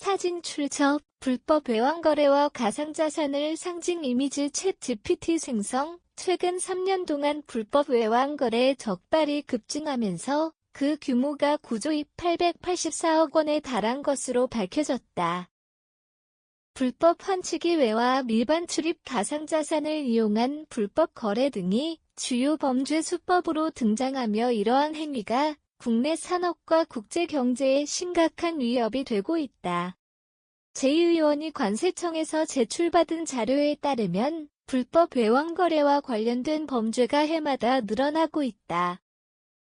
사진 출처, 불법 외환거래와 가상자산을 상징 이미지 챗 GPT 생성, 최근 3년 동안 불법 외환거래 적발이 급증하면서 그 규모가 9조 884억 원에 달한 것으로 밝혀졌다. 불법 환치기 외화 밀반 출입 가상자산을 이용한 불법 거래 등이 주요 범죄 수법으로 등장하며 이러한 행위가 국내 산업과 국제 경제에 심각한 위협이 되고 있다. 제 의원이 관세청에서 제출받은 자료에 따르면 불법 외환 거래와 관련된 범죄가 해마다 늘어나고 있다.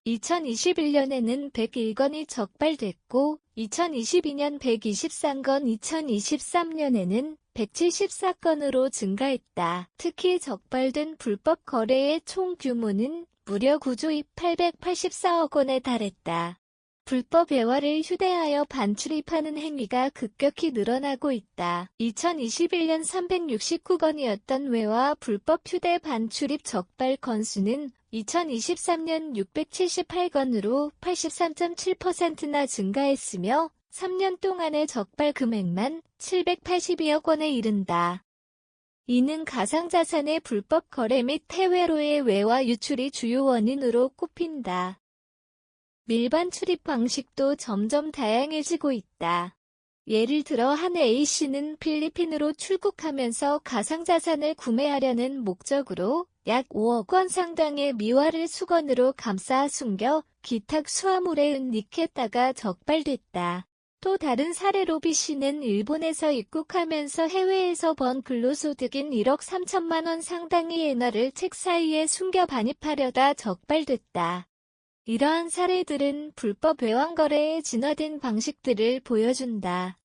2021년에는 101건이 적발됐고 2022년 123건 2023년에는 174건으로 증가했다. 특히 적발된 불법 거래의 총 규모는 무려 9조 884억 원에 달했다. 불법 외화를 휴대하여 반출입하는 행위가 급격히 늘어나고 있다. 2021년 369건이었던 외화 불법 휴대 반출입 적발 건수는 2023년 678건으로 83.7%나 증가했으며 3년 동안의 적발 금액만 782억 원에 이른다. 이는 가상자산의 불법 거래 및 해외로의 외화 유출이 주요 원인으로 꼽힌다. 밀반 출입 방식도 점점 다양해지고 있다. 예를 들어 한 A씨는 필리핀으로 출국하면서 가상자산을 구매하려는 목적으로 약 5억 원 상당의 미화를 수건으로 감싸 숨겨 기탁 수화물에 은닉했다가 적발됐다. 또 다른 사례로 B씨는 일본에서 입국하면서 해외에서 번 근로소득인 1억 3천만 원 상당의 엔화를 책 사이에 숨겨 반입하려다 적발됐다. 이러한 사례들은 불법 외환거래의 진화된 방식들을 보여준다.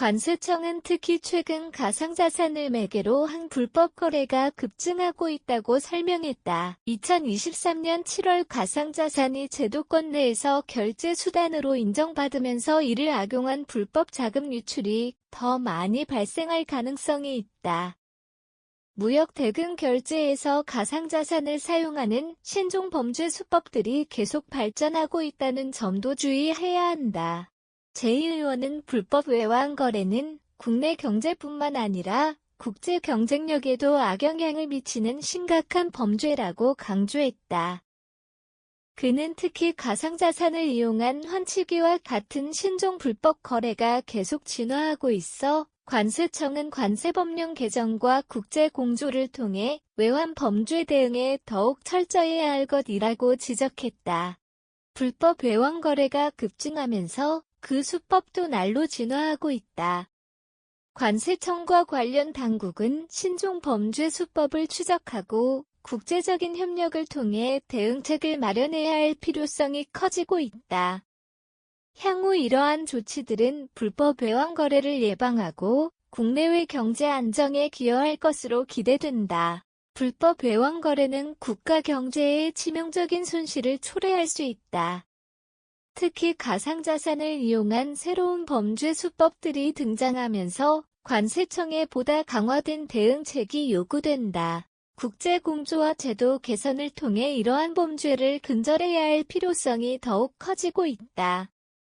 관세청은 특히 최근 가상자산을 매개로 한 불법 거래가 급증하고 있다고 설명했다. 2023년 7월 가상자산이 제도권 내에서 결제 수단으로 인정받으면서 이를 악용한 불법 자금 유출이 더 많이 발생할 가능성이 있다. 무역 대금 결제에서 가상자산을 사용하는 신종 범죄 수법들이 계속 발전하고 있다는 점도 주의해야 한다. 제2의원은 불법 외환 거래는 국내 경제뿐만 아니라 국제 경쟁력에도 악영향을 미치는 심각한 범죄라고 강조했다. 그는 특히 가상자산을 이용한 환치기와 같은 신종 불법 거래가 계속 진화하고 있어 관세청은 관세법령 개정과 국제 공조를 통해 외환 범죄 대응에 더욱 철저해야 할 것이라고 지적했다. 불법 외환 거래가 급증하면서 그 수법도 날로 진화하고 있다. 관세청과 관련 당국은 신종 범죄 수법을 추적하고 국제적인 협력을 통해 대응책을 마련해야 할 필요성이 커지고 있다. 향후 이러한 조치들은 불법 외환 거래를 예방하고 국내외 경제 안정에 기여할 것으로 기대된다. 불법 외환 거래는 국가 경제에 치명적인 손실을 초래할 수 있다. 특히 가상자산을 이용한 새로운 범죄 수법들이 등장하면서 관세청에 보다 강화된 대응책이 요구된다. 국제공조와 제도 개선을 통해 이러한 범죄를 근절해야 할 필요성이 더욱 커지고 있다.